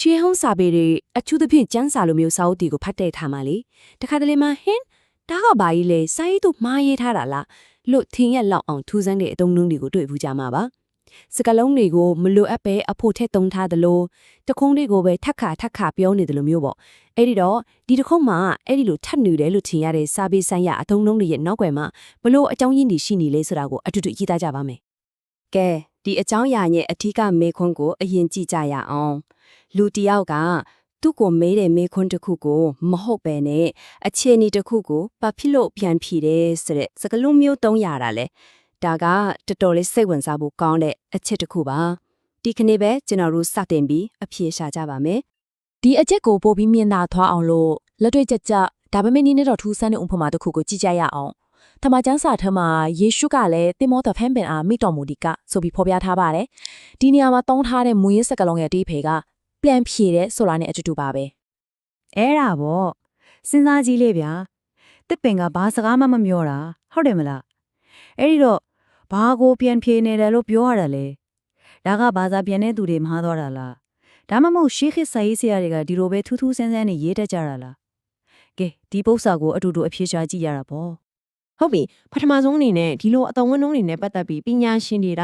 ချွေးဟုံးစာပေတွေအထူးသဖြင့်ကျန်းစာလိုမျိုးစာအုပ်တွေကိုဖတ်တဲ့အခါမှာလေတခါတလေမှဟင်းဒါကဘာကြီးလဲစာရေးသူမှားရေးထားတာလားလို့ထင်ရက်လောက်အောင်ထူးဆန်းတဲ့အသုံးနှုန်းတွေကိုတွေ့ဘူးကြမှာပါစကလုံးတွေကိုမလိုအပ်ပဲအဖို့ထက်သုံးထားသလိုတခုံးတွေကိုပဲထက်ခါထက်ခါပြောနေတယ်လို့မျိုးပေါ့အဲ့ဒီတော့ဒီတစ်ခုံးမှာအဲ့ဒီလိုထပ်နေတယ်လို့ထင်ရတဲ့စာပေဆိုင်ရာအသုံးနှုန်းတွေရဲ့နောက်ွယ်မှာဘလို့အကြောင်းရင်းတွေရှိနေလဲဆိုတာကိုအတူတူရေးသားကြပါမယ်ကဲဒီအကြောင်းအရာရဲ့အထူးကမေခွန်းကိုအရင်ကြည့်ကြရအောင် လူတစ်ယောက်ကသူ့ကိုမေးတဲ့မေခွန်းတစ်ခုကိုမဟုတ်ပဲနဲ့အခြေအနေတစ်ခုကိုဘာဖြစ်လို့ပြန်ဖြေတယ်ဆိုတဲ့စကားလုံးမျိုးသုံးရတာလေဒါကတော်တော်လေးစိတ်ဝင်စားဖို့ကောင်းတဲ့အချက်တစ်ခုပါဒီကနေ့ပဲကျွန်တော်တို့စတင်ပြီးအဖြေရှာကြပါမယ်ဒီအချက်ကိုပို့ပြီးမြင်သာသွားအောင်လို့လက်တွေ့ကြကြဒါပေမဲ့နည်းနည်းတော့ထူးဆန်းတဲ့ဥပမာတစ်ခုကိုကြည့်ကြရအောင်။ထမကျမ်းစာထဲမှာယေရှုကလည်းတင်မောသဖန်ပင်အားမိတော်မူဒီကဆိုပြီးဖော်ပြထားပါတယ်။ဒီနေရာမှာသုံးထားတဲ့မူရင်းစကားလုံးရဲ့အတိအဖေက ပြန်ဖြေတဲ့ဆိုတာနဲ့အတူတူပါပဲအဲ့ဒါပေါ့စဉ်းစားကြည့်လေဗျာတစ်ပင်ကဘာစကားမှမပြောတာဟုတ်တယ်မလားအဲ့ဒီတော့ဘာကိုပြန်ဖြေနေတယ်လို့ပြောရတာလေဒါကဘာသာပြန်တဲ့သူတွေမှားသွားတာလားဒါမှမဟုတ်ရှေးခေတ်စာရေးဆရာတွေကဒီလိုပဲထူးထူးဆန်းဆန်းနေရေးတတ်ကြတာလားကဲဒီပု္ပ္ပစာကိုအတူတူအဖြေရှာကြည့်ရတာပေါ့ဟုတ်ပြီပထမဆုံးအနေနဲ့ဒီလိုအတော်ဝန်းနှုံးတွေနဲ့ပတ်သက်ပြီးပညာရှင်တွေက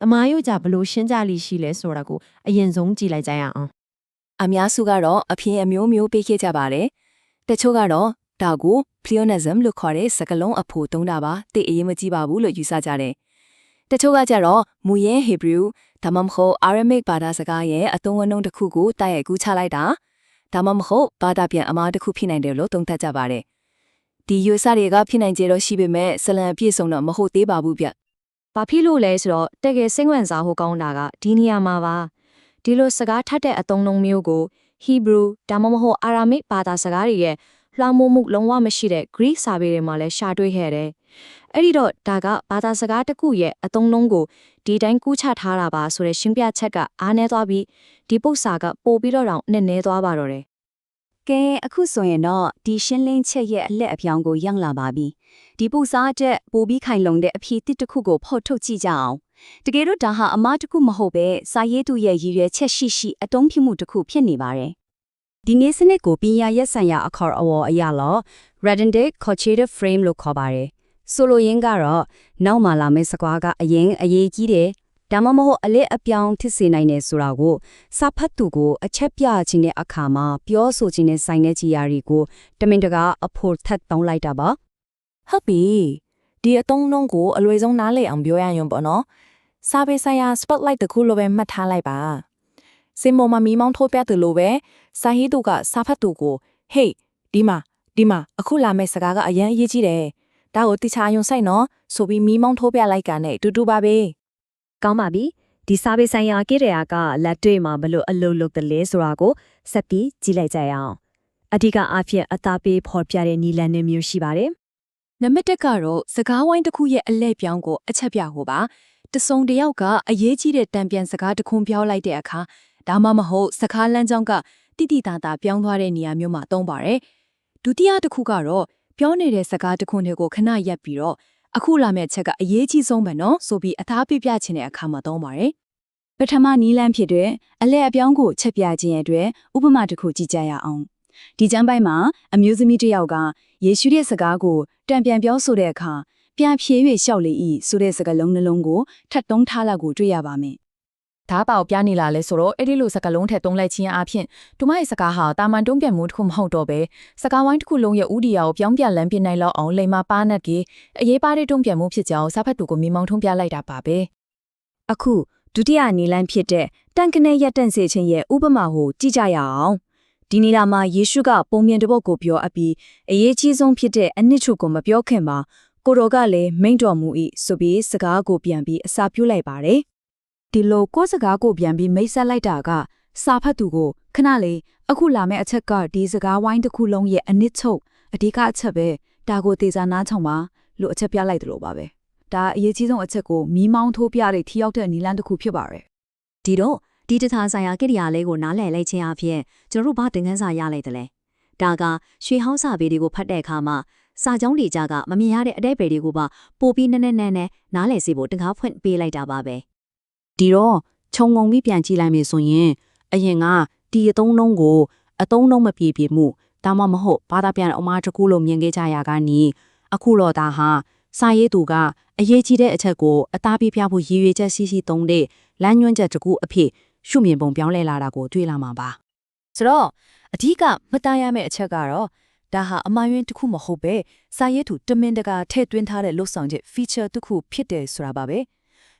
တမားရုပ်ကြဘလို့ရှင်းကြလိရှိလဲဆိုတာကိုအရင်ဆုံးကြည့်လိုက်ကြရအောင် အများစုကတော့အဖြေအမျိုးမျိုးပေးခဲ့ကြပါတယ်တချို့ကတော့ဒါကို pleonasm လို့ခေါ်တဲ့စကားလုံးအဖို့သုံးတာပါတိတ်အရေးမကြီးပါဘူးလို့ယူဆကြတယ်တချို့ကကြတော့မူရင်း Hebrew ဒါမှမဟုတ် Aramaic ဘာသာစကားရဲ့အသုံးအနှုန်းတစ်ခုကိုတိုက်ရိုက်ကူးချလိုက်တာဒါမှမဟုတ်ဘာသာပြန်အမှားတစ်ခုဖြစ်နိုင်တယ်လို့သုံးသပ်ကြပါတယ်ဒီယူဆတွေကဖြစ်နိုင်ကြတော့ရှိပေမဲ့ဇလံအပြည့်စုံတော့မဟုတ်သေးပါဘူးဗျ။ဘာဖြစ်လို့လဲဆိုတော့တကယ်စိတ်ဝင်စားဖို့ကောင်းတာကဒီနေရာမှာပါ။ ဒီလိုစကားထပ်တဲ့အသုံးအနှုန်းမျိုးကို Hebrew ဒါမှမဟုတ် Aramaic ဘာသာစကားတွေရဲ့လွှမ်းမိုးမှုလုံးဝမရှိတဲ့ Greek စာပေတွေမှာလည်းရှာတွေ့ခဲ့တယ်။အဲ့ဒီတော့ဒါကဘာသာစကားတစ်ခုရဲ့အသုံးအနှုန်းကိုဒီတိုင်းကူးချထားတာပါဆိုတဲ့ရှင်းပြချက်ကအားနည်းသွားပြီးဒီပု္ပ္ပစာကပို့ပြီးတော့တောင်နည်းနည်းသွားပါတော့တယ်ကဲအခုဆိုရင်တော့ဒီရှင်းလင်းချက်ရဲ့အလက်အပြောင်းကိုရောက်လာပါပြီဒီပူစားချက်ပိုပြီးခိုင်လုံတဲ့အဖြေတစ်တစ်ခုကိုဖော်ထုတ်ကြည့်ကြအောင် တကယ်တော့ဒါဟာအမားတစ်ခုမဟုတ်ပဲစာရေးသူရဲ့ရည်ရွယ်ချက်ရှိရှိအတုံးဖြစ်မှုတစ်ခုဖြစ်နေပါတယ်ဒီနေ့စနစ်ကိုပညာရက်ဆိုင်ရာအခေါ်အဝေါ်အရလော redundant cognitive frame လို့ခေါ်ပါတယ်ဆိုလိုရင်းကတော့နောက်မှလာမယ့်စကွာကအရင်အရေးကြီးတယ်ဒါမှမဟုတ်အလက်အပြောင်းဖြစ်စေနိုင်တယ်ဆိုတာကိုစာဖတ်သူကိုအချက်ပြခြင်းတဲ့အခါမှာပြောဆိုခြင်းနဲ့ဆိုင်တဲ့ကြည်ရာတွေကိုတမင်တကာအဖို့ထပ်တောင်းလိုက်တာပါဟုတ်ပြီဒီအသုံးနှုန်းကိုအလွယ်ဆုံးနားလည်အောင်ပြောရရင်ပေါ့နော် စာပေဆိုင်ရာ spotlight တစ်ခုလိုပဲမှတ်ထားလိုက်ပါစင်မော်မှာမီးမောင်းထိုးပြတယ်လို့ပဲစာဟီတုကစာဖတ်သူကို hey ဒီမှာဒီမှာအခုလာမယ့်စကားကအရင်အရေးကြီးတယ်ဒါကိုတိချာယုံဆိုင်နော်ဆိုပြီးမီးမောင်းထိုးပြလိုက်တာနဲ့တူတူပါပဲ။ကောင်းပါပြီ။ဒီစာပေဆိုင်ရာကိရိယာကလက်တွေ့မှာဘလို့အလုပ်လုပ်တယ်လဲဆိုတာကိုဆက်ပြီးကြည့်လိုက်ကြရအောင်။အဓိကအားဖြင့်အသားပေးဖော်ပြတဲ့နီလန်နဲ့မျိုးရှိပါတယ်။နံပါတ်1ကတော့စကားဝိုင်းတစ်ခုရဲ့အလဲ့ပြောင်းကိုအချက်ပြဖို့ပါ တစုံတစ်ယောက်ကအရေးကြီးတဲ့တံပြန်စကားတစ်ခွန်းပြောလိုက်တဲ့အခါဒါမှမဟုတ်စကားလမ်းကြောင်းကတိတိတသာပြောင်းသွားတဲ့နေရာမျိုးမှာသုံးပါတယ်ဒုတိယတစ်ခုကတော့ပြောနေတဲ့စကားတစ်ခွန်းတွေကိုခဏရပ်ပြီးတော့အခုလာမယ့်ချက်ကအရေးကြီးဆုံးပဲနော်ဆိုပြီးအသားပြပြချင်တဲ့အခါမှာသုံးပါတယ်ပထမနီးလန်းဖြစ်တဲ့အလဲအပြောင်းကိုချက်ပြခြင်းရဲ့အတွက်ဥပမာတစ်ခုကြည့်ကြရအောင်ဒီကျမ်းပိုင်းမှာအမျိုးသမီးတစ်ယောက်ကယေရှုရဲ့စကားကိုတံပြန်ပြောဆိုတဲ့အခါ ပြန်ဖြေ၍လျှောက်လေ၏ဆိုတဲ့စကားလုံးနှလုံးကိုထပ်သုံးထားလောက်ကိုတွေ့ရပါမယ်ဒါပါကိုပြနေလာလဲဆိုတော့အဲ့ဒီလိုစကားလုံးထက်သုံးလိုက်ခြင်းအပြင်တူမရဲ့စကားဟာတာမန်တုံးပြန်မှုတစ်ခုမဟုတ်တော့ပဲစကားဝိုင်းတစ်ခုလုံးရဲ့ဥဒီယာကိုပြောင်းပြလန်းပြနိုင်လောက်အောင်လိမ္မာပါနက်ကြီးအရေးပါတဲ့တုံးပြန်မှုဖြစ်ကြောင်းစာဖတ်သူကိုမိမောင်းထုံးပြလိုက်တာပါပဲအခုဒုတိယနီလန်းဖြစ်တဲ့တန်ကနဲ့ရက်တန့်စေခြင်းရဲ့ဥပမာကိုကြည့်ကြရအောင်ဒီနေရာမှာယေရှုကပုံမြင်တစ်ပုဒ်ကိုပြောအပ်ပြီးအရေးကြီးဆုံးဖြစ်တဲ့အနှစ်ချုပ်ကိုမပြောခင်မှာ ကိုတော်ကလည်းမိန့်တော်မူ၏ဆိုပြီးစကားကိုပြန်ပြီးအစာပြုလိုက်ပါတယ်ဒီလိုကိုယ်စကားကိုပြန်ပြီးမိတ်ဆက်လိုက်တာကစာဖတ်သူကိုခဏလေးအခုလာမယ့်အချက်ကဒီစကားဝိုင်းတစ်ခုလုံးရဲ့အနှစ်ချုပ်အဓိကအချက်ပဲဒါကိုတေစာနားချောင်ပါလို့အချက်ပြလိုက်တယ်လို့ပါပဲဒါအရေးကြီးဆုံးအချက်ကိုမီးမောင်းထိုးပြတဲ့ထိရောက်တဲ့နီလန်းတစ်ခုဖြစ်ပါတယ်ဒီတော့ဒီတထားဆိုင်ရာကိရိယာလေးကိုနားလည်လိုက်ခြင်းအပြင်ကျွန်တော်တို့ဘာသင်ခန်းစာရလိုက်တယ်လဲဒါကရွှေဟောင်းစာပေတွေကိုဖတ်တဲ့အခါမှာ စာကြောင်းတွေကြကမမြင်ရတဲ့အတဲ့ပေတွေကိုပါပို့ပြီးနည်းနည်းနည်းနည်းနားလည်စေဖို့တကားဖွင့်ပေးလိုက်တာပါပဲဒီတော့ခြုံငုံပြီးပြန်ကြည့်လိုက်မယ်ဆိုရင်အရင်ကဒီအသုံးနှုန်းကိုအသုံးနှုန်းမပြေပြေမှုဒါမှမဟုတ်ဘာသာပြန်အမားတစ်ခုလို့မြင်ခဲ့ကြရကနီအခုတော့ဒါဟာစာရေးသူကအရေးကြီးတဲ့အချက်ကိုအသားပြပြဖို့ရည်ရွယ်ချက်ရှိရှိသုံးတဲ့လမ်းညွှန်းချက်တစ်ခုအဖြစ်ရှုမြင်ပုံပြောင်းလဲလာတာကိုတွေ့လာမှာပါဆိုတော့အဓိကမတန်ရမယ့်အချက်ကတော့ ဒါဟာအမှားယွင်းတစ်ခုမဟုတ်ပဲစာရေးသူတမင်တကာထည့်သွင်းထားတဲ့လှုပ်ဆောင်ချက် feature တစ်ခုဖြစ်တယ်ဆိုတာပါပဲ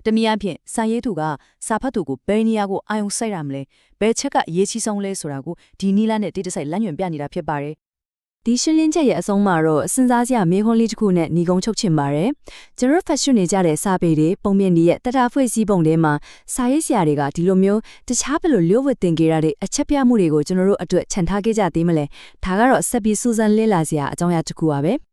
တနည်းအားဖြင့်စာရေးသူကစာဖတ်သူကိုဘယ်နေရာကိုအာရုံစိုက်ရမလဲဘယ်ချက်ကအရေးကြီးဆုံးလဲဆိုတာကိုဒီနီလာနဲ့တိတိကျကျလမ်းညွှန်ပြနေတာဖြစ်ပါတယ် ဒီရှင်းလင်းချက်ရဲ့အဆုံးမှာတော့စဉ်းစားစရာမေးခွန်းလေးတစ်ခုနဲ့ညီကုန်းချုပ်ချင်ပါတယ်။ကျွန်တော်ဖတ်ရှုနေကြတဲ့စာပေတွေပုံမြင်တွေရဲ့တတာဖွဲ့စည်းပုံထဲမှာစာရေးဆရာတွေကဒီလိုမျိုးတခြားဘယ်လိုလျှို့ဝှက်တင်ကြရတဲ့အချက်ပြမှုတွေကိုကျွန်တော်တို့အတွက်ခြံထားခဲ့ကြသေးမလဲ။ဒါကတော့ဆက်ပြီးစူးစမ်းလေ့လာစရာအကြောင်းအရာတစ်ခုပါပဲ။